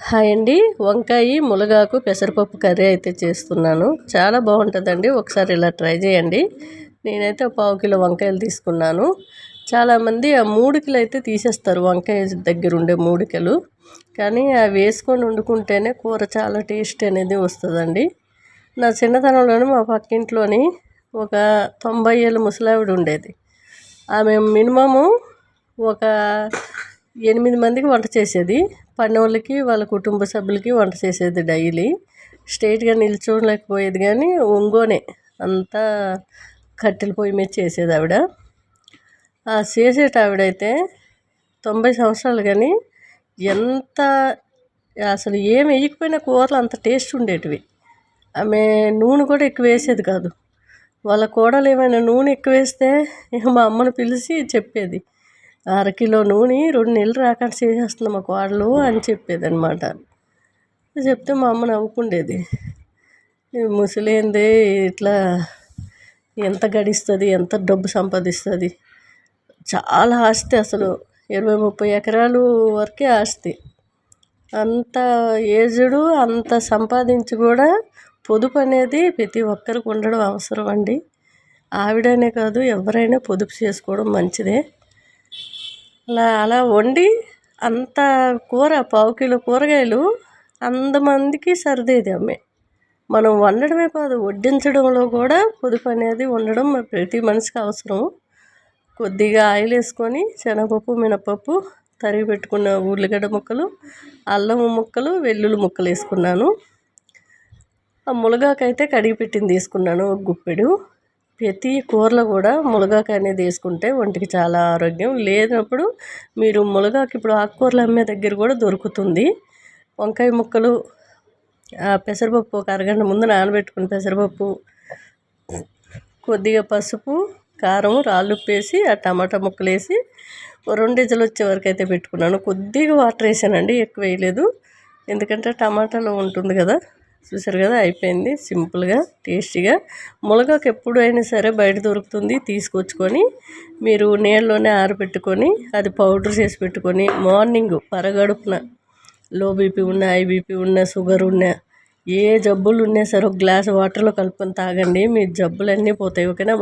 Hi అండి. వంకాయ మునగాకు పెసరపప్పు కర్రీ అయితే చేస్తున్నాను. చాలా బాగుంటుందండి. ఒకసారి ఇలా ట్రై చేయండి. నేనైతే ఒక పావు కిలో వంకాయలు తీసుకున్నాను. చాలామంది ఆ మూడికలు అయితే తీసేస్తారు. వంకాయ దగ్గర ఉండే మూడికలు కానీ అవి వేసుకొని వండుకుంటేనే కూర చాలా టేస్ట్ అనేది వస్తుందండి. నా చిన్నతనంలోనే మా పక్కింట్లోని ఒక తొంభై ఏళ్ళ ముసలావిడ ఉండేది. ఆమె మినిమము ఒక ఎనిమిది మందికి వంట చేసేది. పనోళ్ళకి వాళ్ళ కుటుంబ సభ్యులకి వంట చేసేది డైలీ. స్ట్రైట్గా నిల్చోలేకపోయేది కానీ ఒంగోనే. అంతా కట్టెల పొయ్యి మీద చేసేది ఆవిడ. ఆ చేసేట ఆవిడైతే తొంభై సంవత్సరాలు కానీ ఎంత అసలు ఏం వేయకపోయినా కూరలు అంత టేస్ట్ ఉండేటివి. ఆమె నూనె కూడా ఎక్కువ వేసేది కాదు. వాళ్ళ కోడలు ఏమైనా నూనె ఎక్కువ వేస్తే మా అమ్మను పిలిచి చెప్పేది. అరకిలో నూనె రెండు నెలలు రాకుండా చేసేస్తుంది మా కోడలు అని చెప్పేది అనమాట చెప్తే మా అమ్మ నవ్వుకుండేది. ముసలేందే ఇట్లా ఎంత గడిస్తుంది ఎంత డబ్బు సంపాదిస్తుంది. చాలా ఆస్తి అసలు. ఇరవై ముప్పై ఎకరాలు వరకే ఆస్తి. అంత ఏజ్డు అంత సంపాదించి కూడా పొదుపు అనేది ప్రతి ఒక్కరికి ఉండడం అవసరం అండి. ఆవిడనే కాదు ఎవరైనా పొదుపు చేసుకోవడం మంచిదే. అలా అలా వండి అంత కూర పావు కిలో కూరగాయలు అంతమందికి సరిదేది ఆమె మనం వండడమే కాదు వడ్డించడంలో కూడా పొదుపు అనేది ఉండడం ప్రతి మనిషికి అవసరం. కొద్దిగా ఆయిల్ వేసుకొని శనగపప్పు మినపప్పు తరిగి పెట్టుకున్న ఉల్లిగడ్డ ముక్కలు అల్లం ముక్కలు వెల్లుల్లి ముక్కలు వేసుకున్నాను. ఆ మునగాకైతే కడిగి పెట్టింది తీసుకున్నాను ఒక గుప్పెడు. ప్రతి కూరలో కూడా మునగాకు అనేది వేసుకుంటే ఒంటికి చాలా ఆరోగ్యం. లేనప్పుడు మీరు మునగాకు ఇప్పుడు ఆకుకూరలు అమ్మే దగ్గర కూడా దొరుకుతుంది. వంకాయ ముక్కలు పెసరపప్పు ఒక అరగంట ముందు నానబెట్టుకుని పెసరపప్పు కొద్దిగా పసుపు కారం రాళ్ళు ఉప్పేసి ఆ టమాటా ముక్కలు వేసి రెండు ఇజలు వచ్చే వరకు అయితే పెట్టుకున్నాను. కొద్దిగా వాటర్ వేసానండి ఎక్కువ వేయలేదు. ఎందుకంటే టమాటాలో ఉంటుంది కదా. చూసారు కదా అయిపోయింది. సింపుల్గా టేస్టీగా. మునగాకు ఎప్పుడైనా సరే బయట దొరుకుతుంది తీసుకొచ్చుకొని మీరు నీళ్ళలోనే ఆరబెట్టుకొని అది పౌడర్ చేసి పెట్టుకొని మార్నింగ్ పరగడుపున లో బీపీ ఉన్న హై బీపీ ఉన్న షుగర్ ఉన్న ఏ జబ్బులు ఉన్నా సరే ఒక గ్లాస్ వాటర్లో కలుపుకొని తాగండి. మీ జబ్బులన్నీ పోతాయి ఓకేనా?